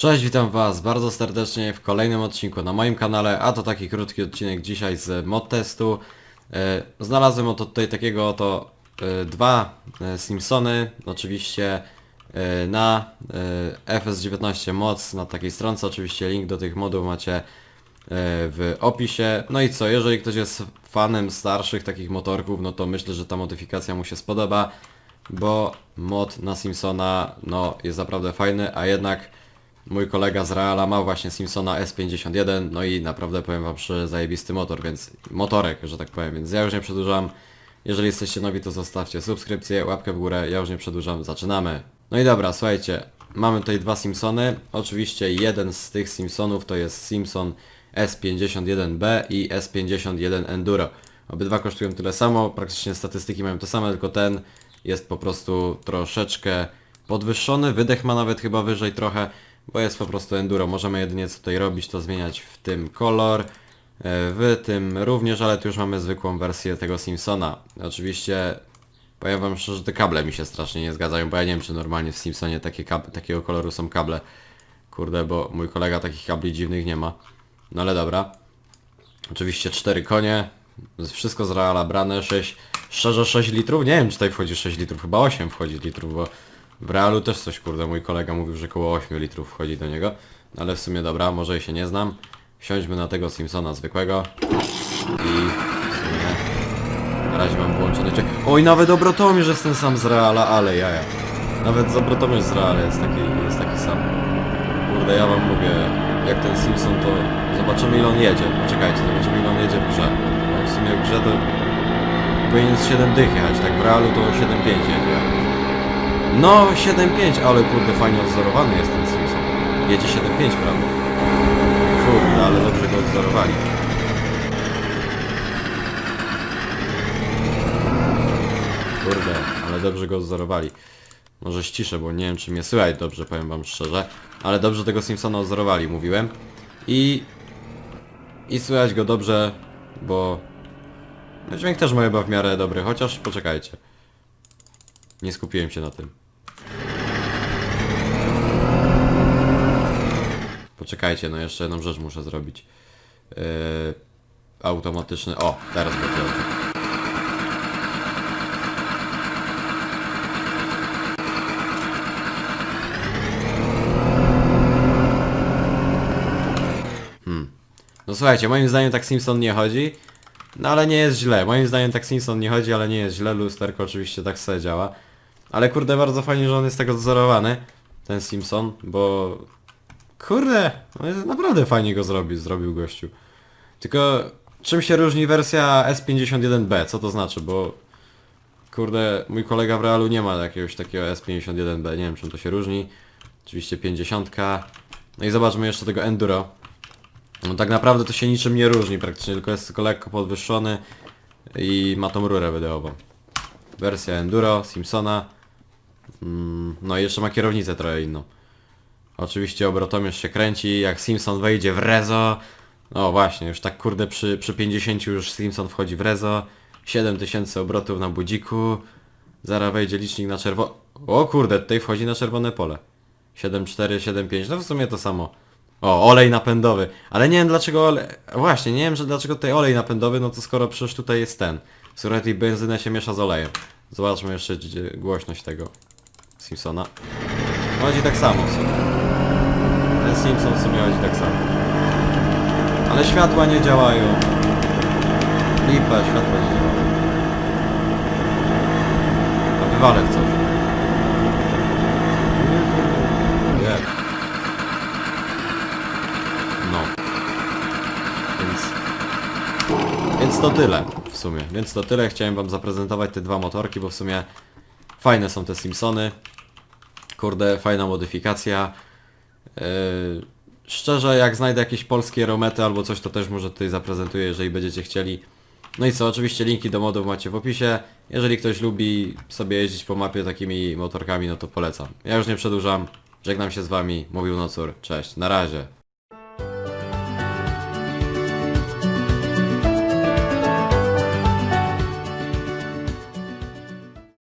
Cześć, witam was bardzo serdecznie w kolejnym odcinku na moim kanale, a to taki krótki odcinek dzisiaj z mod testu. E, Znalazłem oto tutaj takiego oto e, dwa e, Simpsony, oczywiście na e, FS19 Mods, na takiej stronce, oczywiście link do tych modów macie w opisie. No i co, jeżeli ktoś jest fanem starszych takich motorków, no to myślę, że ta modyfikacja mu się spodoba, bo mod na Simpsona no, jest naprawdę fajny, a jednak mój kolega z Reala ma właśnie Simpsona S51, no i naprawdę powiem wam szczerze, zajebisty motor, więc motorek, że tak powiem, więc ja już nie przedłużam. Jeżeli jesteście nowi, to zostawcie subskrypcję, łapkę w górę, ja już nie przedłużam, zaczynamy. No i dobra, słuchajcie, mamy tutaj dwa Simpsony, oczywiście jeden z tych Simpsonów to jest Simpson S51B i S51 Enduro. Obydwa kosztują tyle samo, praktycznie statystyki mają to same, tylko ten jest po prostu troszeczkę podwyższony, wydech ma nawet chyba wyżej trochę, bo jest po prostu enduro. Możemy jedynie co tutaj robić, to zmieniać w tym kolor, e, w tym również, ale tu już mamy zwykłą wersję tego Simpsona. Oczywiście powiem wam szczerze, że te kable mi się strasznie nie zgadzają, bo ja nie wiem czy normalnie w Simpsonie takie takiego koloru są kable. Kurde, bo mój kolega takich kabli dziwnych nie ma. No ale dobra. Oczywiście 4 konie, wszystko z Reala brane, 6, szczerze 6 litrów, nie wiem czy tutaj wchodzi 6 litrów, chyba 8 wchodzi litrów, bo w Realu też coś kurde, mój kolega mówił, że około 8 litrów wchodzi do niego, ale w sumie dobra, może i się nie znam. Wsiądźmy na tego Simpsona zwykłego i w sumie na razie mam włączony cię. Oj, nawet obrotomierz jest ten sam z Reala, ale jaja. Nawet z obrotomierz z Reala jest taki, jest taki sam. Kurde, ja wam mówię, jak ten Simpson to... Zobaczymy ile on jedzie. Poczekajcie, zobaczymy ile on jedzie w grze. Bo w sumie w grze to... Powinien z 7 dych jechać, tak w realu to 7.5 jedzie. No, 7.5, ale kurde, fajnie odzorowany jest ten Simpson. Jedzie 7.5 prawie. Kurde, ale dobrze go odzorowali. Kurde, ale dobrze go odzorowali. Może ściszę, bo nie wiem czy mnie słychać dobrze, powiem wam szczerze. Ale dobrze tego Simpsona odzorowali, mówiłem. I... I słychać go dobrze, bo... No dźwięk też ma chyba w miarę dobry, chociaż poczekajcie. Nie skupiłem się na tym. Poczekajcie, no jeszcze jedną rzecz muszę zrobić. Yy, automatyczny... O, teraz będzie. No słuchajcie, moim zdaniem tak Simpson nie chodzi. No ale nie jest źle. Moim zdaniem tak Simpson nie chodzi, ale nie jest źle. Lusterko oczywiście tak sobie działa. Ale kurde, bardzo fajnie, że on jest tak odzorowany. Ten Simpson, bo... Kurde, no jest naprawdę fajnie go zrobił, zrobił gościu. Tylko czym się różni wersja S51B? Co to znaczy? Bo... Kurde, mój kolega w realu nie ma jakiegoś takiego S51B. Nie wiem czym to się różni. Oczywiście 50. No i zobaczmy jeszcze tego Enduro. No tak naprawdę to się niczym nie różni praktycznie, tylko jest tylko lekko podwyższony i ma tą rurę wydeową. Wersja Enduro, Simpsona. Mm, no i jeszcze ma kierownicę trochę inną. Oczywiście obrotomierz się kręci, jak Simpson wejdzie w rezo. No właśnie, już tak kurde przy, przy 50 już Simpson wchodzi w rezo. 7000 obrotów na budziku. Zaraz wejdzie licznik na czerwono. O kurde, tutaj wchodzi na czerwone pole. 7.4, 7.5, no w sumie to samo. O, olej napędowy. Ale nie wiem dlaczego olej... Właśnie, nie wiem, że dlaczego tutaj olej napędowy, no to skoro przecież tutaj jest ten. Skoro tej benzynę się miesza z olejem. Zobaczmy jeszcze głośność tego Simpsona. Chodzi tak samo w sumie. Ten Simpson w sumie chodzi tak samo. Ale światła nie działają. Lipa, światła nie działają. A wywalę w coś. No. Więc... Więc to tyle w sumie. Więc to tyle. Chciałem wam zaprezentować te dwa motorki, bo w sumie fajne są te Simpsony. Kurde, fajna modyfikacja. Yy, szczerze, jak znajdę jakieś polskie romety albo coś, to też może tutaj zaprezentuję, jeżeli będziecie chcieli. No i co, oczywiście linki do modów macie w opisie. Jeżeli ktoś lubi sobie jeździć po mapie takimi motorkami, no to polecam. Ja już nie przedłużam. Żegnam się z wami. Mówił Nocur. Cześć. Na razie.